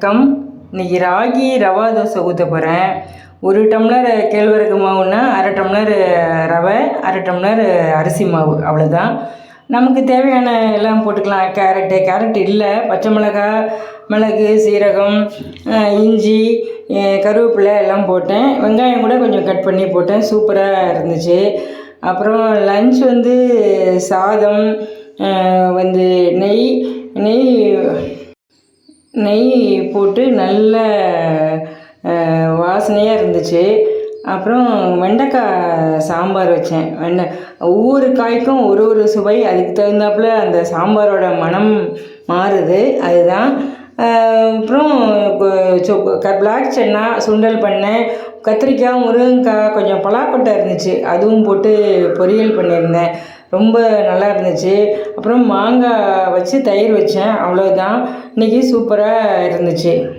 வணக்கம். இன்னைக்கு ராகி ரவா தோசை ஊற்ற போகிறேன் ஒரு டம்ளர் கேழ்வரகு மாவுன்னா அரை டம்ளர் ரவை அரை டம்ளர் அரிசி மாவு அவ்வளோதான் நமக்கு தேவையான எல்லாம் போட்டுக்கலாம். கேரட்டு கேரட் இல்லை. பச்சை மிளகா மிளகு சீரகம் இஞ்சி கருவேப்பிலை எல்லாம் போட்டேன். வெங்காயம் கூட கொஞ்சம் கட் பண்ணி போட்டேன். சூப்பராக இருந்துச்சு. அப்புறம் லஞ்ச் வந்து சாதம் வந்து நெய் நெய் நெய் போட்டு நல்ல வாசனையாக இருந்துச்சு. அப்புறம் வெண்டைக்காய் சாம்பார் வச்சேன். வெண்டை ஒவ்வொரு காய்க்கும் ஒரு ஒரு சுவை. அதுக்கு தகுந்தாப்புல அந்த சாம்பாரோட மனம் மாறுது. அதுதான். அப்புறம் பிளாக் சென்னா சுண்டல் பண்ணேன். கத்திரிக்காய் முருங்கைக்காய் கொஞ்சம் பலாக்கொட்டை இருந்துச்சு. அதுவும் போட்டு பொரியல் பண்ணியிருந்தேன். ரொம்ப நல்லா இருந்துச்சு. அப்புறம் மாங்காய் வச்சு தயிர் வச்சேன். அவ்வளோ தான் இன்றைக்கி சூப்பராக இருந்துச்சு.